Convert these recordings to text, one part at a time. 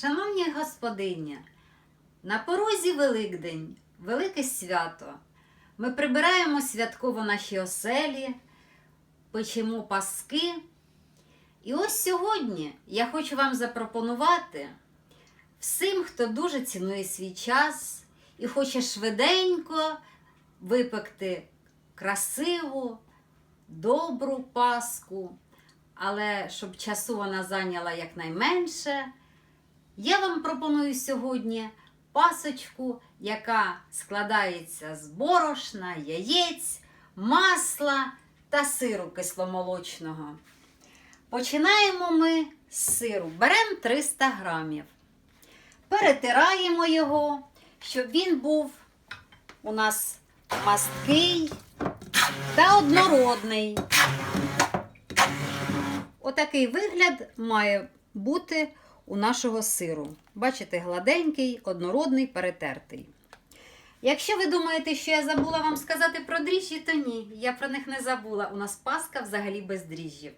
Шановні господині, на порозі Великдень, велике свято. Ми прибираємо святково наші оселі, печемо паски. І ось сьогодні я хочу вам запропонувати всім, хто дуже цінує свій час і хоче швиденько випекти красиву, добру паску, але щоб часу вона зайняла якнайменше. Я вам пропоную сьогодні пасочку, яка складається з борошна, яєць, масла та сиру кисломолочного. Починаємо ми з сиру. Беремо 300 грамів. Перетираємо його, щоб він був у нас масткий та однородний. Отакий вигляд має бути у нашого сиру. Бачите, гладенький, однородний, перетертий. Якщо ви думаєте, що я забула вам сказати про дріжджі, то ні, я про них не забула. У нас паска взагалі без дріжджів.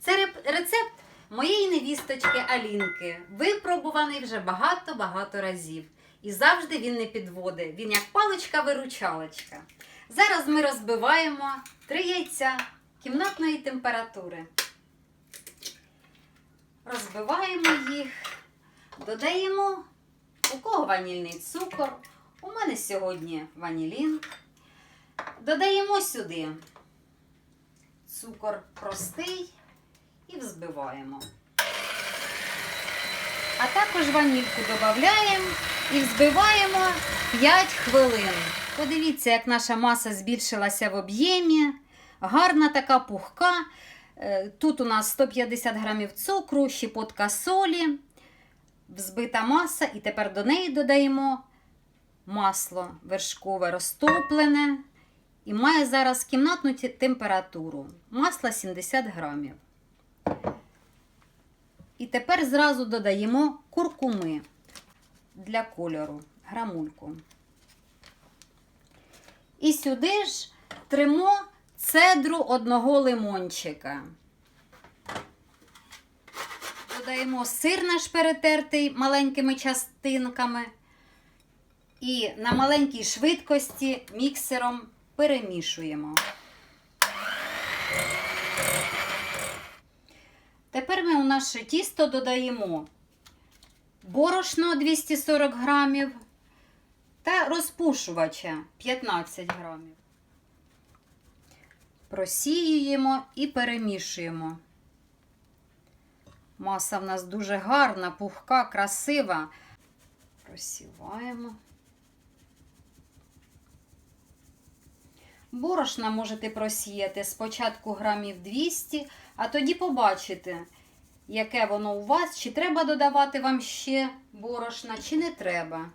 Це рецепт моєї невісточки Алінки, випробуваний вже багато-багато разів. І завжди він не підводить. Він як паличка-виручалочка. Зараз ми розбиваємо три яйця кімнатної температури. Розбиваємо їх, додаємо у кого ванільний цукор. У мене сьогодні ванілін. Додаємо сюди цукор простий і взбиваємо. А також ванільку додаємо і взбиваємо 5 хвилин. Подивіться, як наша маса збільшилася в об'ємі. Гарна така пухка. Е, Тут у нас 150 грамів цукру, щепотка солі, взбита маса, і тепер до неї додаємо масло вершкове розтоплене і має зараз кімнатну температуру. Масло 70 грамів. І тепер зразу додаємо куркуми для кольору, грамульку. І сюди ж тримо цедру одного лимончика. Додаємо сир наш перетертий маленькими частинками. І на маленькій швидкості міксером перемішуємо. Тепер ми у наше тісто додаємо борошно 240 грамів та розпушувача 15 грамів. Просіюємо і перемішуємо. Маса в нас дуже гарна, пухка, красива. Просіваємо. Борошна можете просіяти спочатку грамів 200, а тоді побачите, яке воно у вас, чи треба додавати вам ще борошна, чи не треба.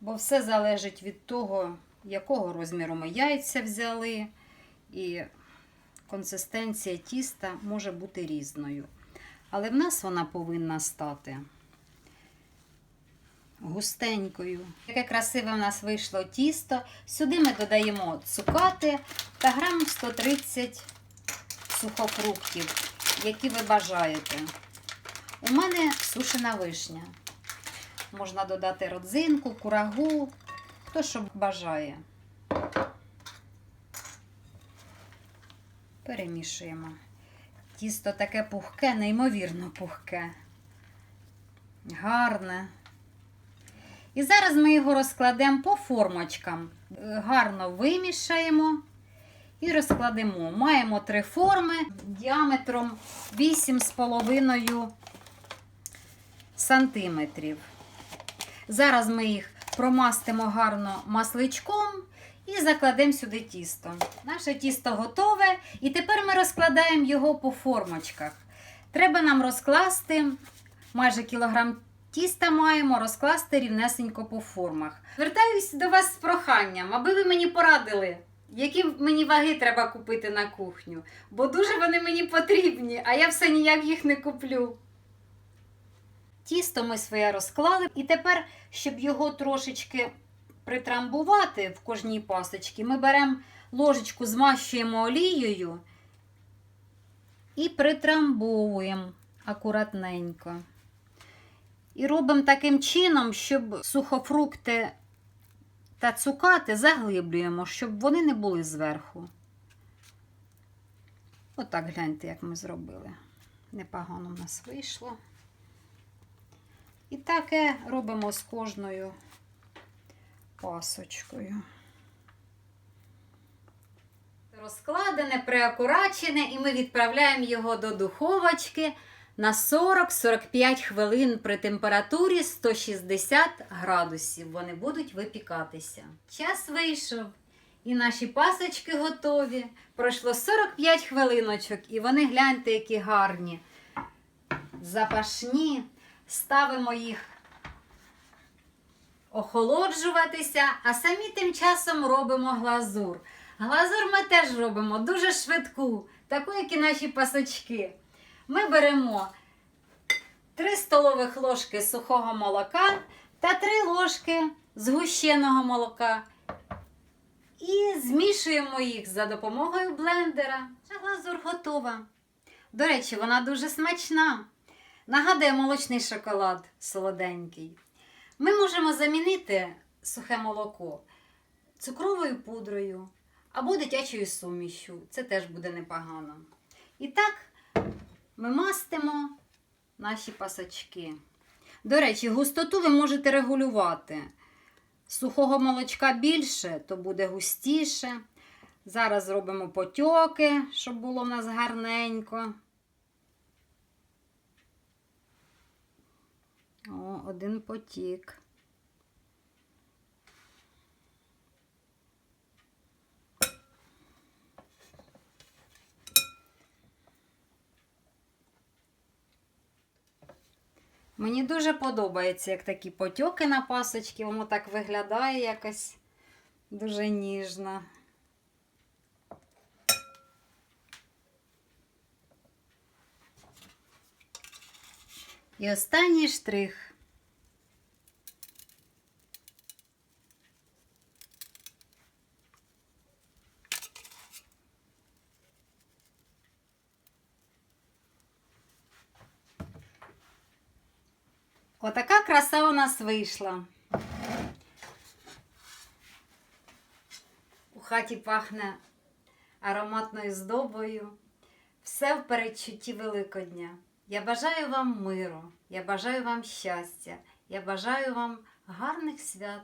Бо все залежить від того, якого розміру ми яйця взяли, і консистенція тіста може бути різною. Але в нас вона повинна стати густенькою. Яке красиве в нас вийшло тісто. Сюди ми додаємо цукати та грам 130 сухофруктів, які ви бажаєте. У мене сушена вишня. Можна додати родзинку, курагу, хто що бажає. Перемішуємо. Тісто таке пухке, неймовірно пухке. Гарне. І зараз ми його розкладемо по формочкам. Гарно вимішаємо і розкладемо. Маємо три форми діаметром 8,5 сантиметрів. Зараз ми їх промастимо гарно масличком і закладемо сюди тісто. Наше тісто готове, і тепер ми розкладаємо його по формочках. Треба нам розкласти майже кілограм тіста маємо розкласти рівнесенько по формах. Звертаюсь до вас з проханням, аби ви мені порадили, які мені ваги треба купити на кухню. Бо дуже вони мені потрібні, а я все ніяк їх не куплю. Тісто ми своє розклали, і тепер, щоб його трошечки притрамбувати в кожній пасочці, ми беремо ложечку, змащуємо олією і притрамбовуємо акуратненько. І робимо таким чином, щоб сухофрукти та цукати заглиблюємо, щоб вони не були зверху. Отак гляньте, як ми зробили. Непогано в нас вийшло. І таке робимо з кожною пасочкою. Розкладене, приакурачене, і ми відправляємо його до духовочки на 40-45 хвилин при температурі 160 градусів. Вони будуть випікатися. Час вийшов, і наші пасочки готові. Пройшло 45 хвилиночок, і вони гляньте, які гарні. Запашні. Ставимо їх охолоджуватися, а самі тим часом робимо глазур. Глазур ми теж робимо дуже швидку, таку, як і наші пасочки. Ми беремо 3 столових ложки сухого молока та 3 ложки згущеного молока. І змішуємо їх за допомогою блендера. Глазур готова. До речі, вона дуже смачна. Нагадує молочний шоколад солоденький. Ми можемо замінити сухе молоко цукровою пудрою або дитячою сумішю. Це теж буде непогано. І так ми мастимо наші пасочки. До речі, густоту ви можете регулювати. Сухого молочка більше, то буде густіше. Зараз зробимо потьоки, щоб було в нас гарненько. О, один потік. Мені дуже подобається, як такі потьоки на пасочки, воно так виглядає якось дуже ніжно. І останній штрих. Отака краса у нас вийшла. У хаті пахне ароматною здобою. Все в передчутті Великодня. Я бажаю вам миру, я бажаю вам щастя, я бажаю вам гарних свят.